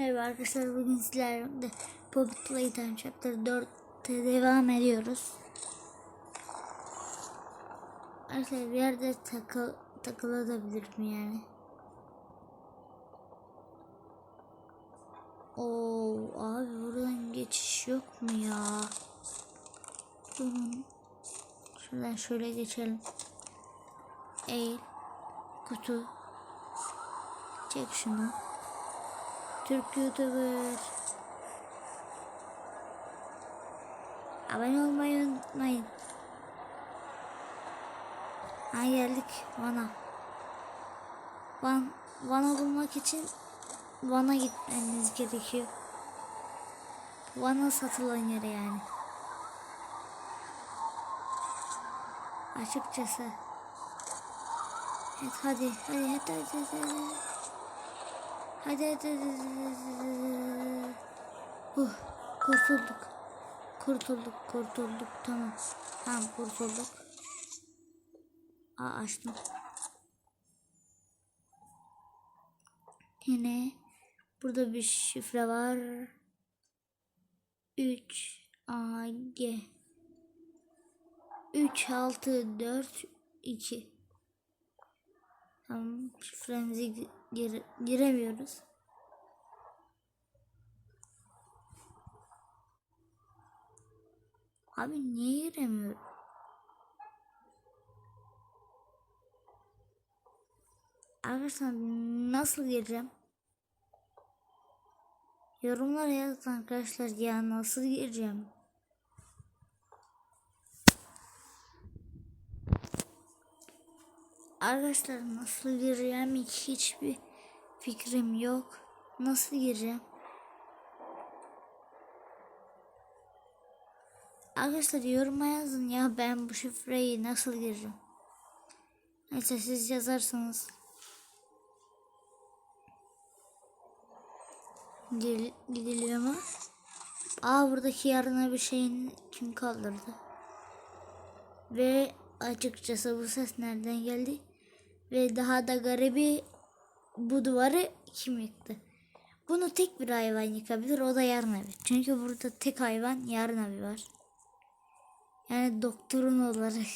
Merhaba arkadaşlar bugün sizlerle Puppet Playtime Chapter 4'te devam ediyoruz. Arkadaşlar bir yerde takıl takılabilirim yani. Oo abi buradan geçiş yok mu ya? Şuradan şöyle geçelim. Eğil kutu çek şunu. Türk YouTuber. Abone olmayı unutmayın. Ha geldik Van'a. Van, Van'a bulmak için Van'a gitmeniz gerekiyor. Van'a satılan yere yani. Açıkçası. Evet hadi hadi hadi hadi hadi. Hadi hadi hadi. Uh, kurtulduk. Kurtulduk, kurtulduk. Tamam. Tamam kurtulduk. Aa açtım. Yine burada bir şifre var. 3 A G 3 6 4 2 Tamam şifremizi gi- gir giremiyoruz. Abi niye giremiyorum? Arkadaşlar nasıl gireceğim? Yorumlara yazın arkadaşlar ya nasıl gireceğim? Arkadaşlar nasıl gireceğim hiçbir fikrim yok. Nasıl gireceğim? Arkadaşlar yoruma yazın ya ben bu şifreyi nasıl gireceğim? Neyse siz yazarsanız. Gel, gidiliyor mu? Aa buradaki yarına bir şeyin kim kaldırdı? Ve açıkçası bu ses nereden geldi? Ve daha da garibi bu duvarı kim yıktı? Bunu tek bir hayvan yıkabilir o da yarın abi. Çünkü burada tek hayvan yarın abi var. Yani doktorun olarak.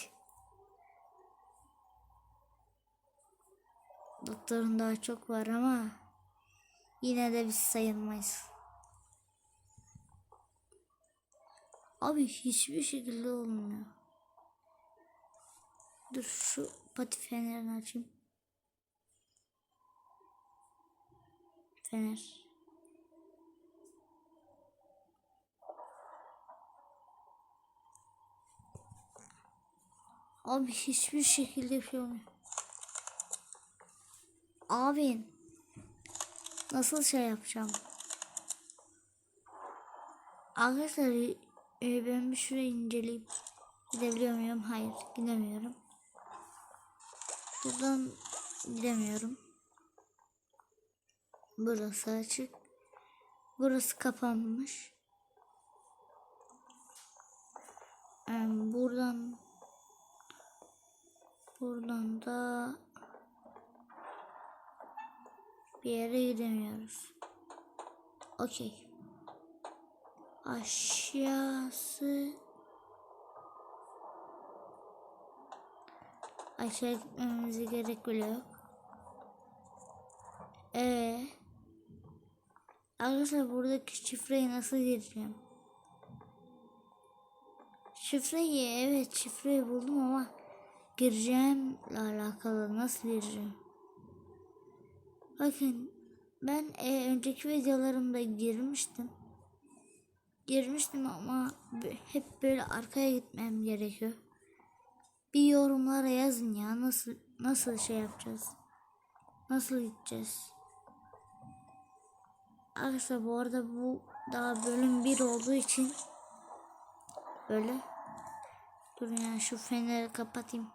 Doktorun daha çok var ama yine de biz sayılmayız. Abi hiçbir şekilde olmuyor. Dur şu pati fenerini açayım. Fener. Abi hiçbir şekilde bir şey. Abi nasıl şey yapacağım? Arkadaşlar e, ben bir şurayı inceleyip gidebiliyor muyum? Hayır gidemiyorum. Buradan gidemiyorum. Burası açık. Burası kapanmış. Em, buradan buradan da bir yere gidemiyoruz. Okey. Aşağısı aşağı gitmemize gerek bile yok. Ee, arkadaşlar buradaki şifreyi nasıl gireceğim? Şifreyi evet şifreyi buldum ama gireceğimle alakalı nasıl gireceğim? Bakın ben e, önceki videolarımda girmiştim. Girmiştim ama hep böyle arkaya gitmem gerekiyor. Bir yorumlara yazın ya nasıl nasıl şey yapacağız? Nasıl gideceğiz? Arkadaşlar bu arada bu daha bölüm 1 olduğu için böyle Durun ya şu feneri kapatayım.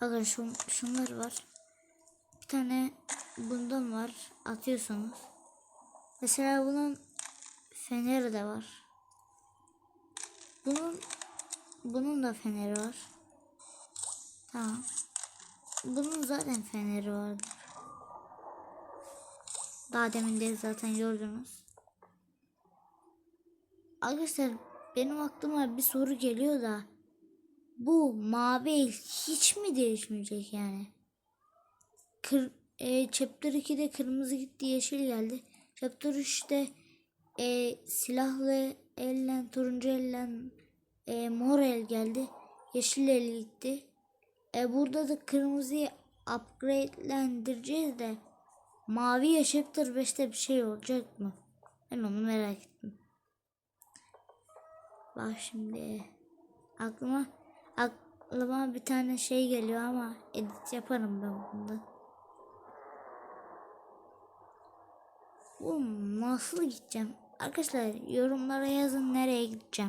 Bakın şu, şunlar var. Bir tane bundan var. Atıyorsunuz. Mesela bunun feneri de var. Bunun bunun da feneri var. Tamam. Bunun zaten feneri vardı. Daha demin de zaten gördünüz. Arkadaşlar benim aklıma bir soru geliyor da bu mavi el hiç mi değişmeyecek yani? Kır, e, chapter 2'de kırmızı gitti yeşil geldi. Chapter 3'te e, silahlı elle turuncu elle e, mor el geldi. Yeşil el gitti. E, burada da kırmızıyı upgradelendireceğiz de mavi ya chapter 5'te bir şey olacak mı? Ben onu merak ettim. Bak şimdi aklıma aklıma bir tane şey geliyor ama edit yaparım ben bunda. Bu nasıl gideceğim? Arkadaşlar yorumlara yazın nereye gideceğim.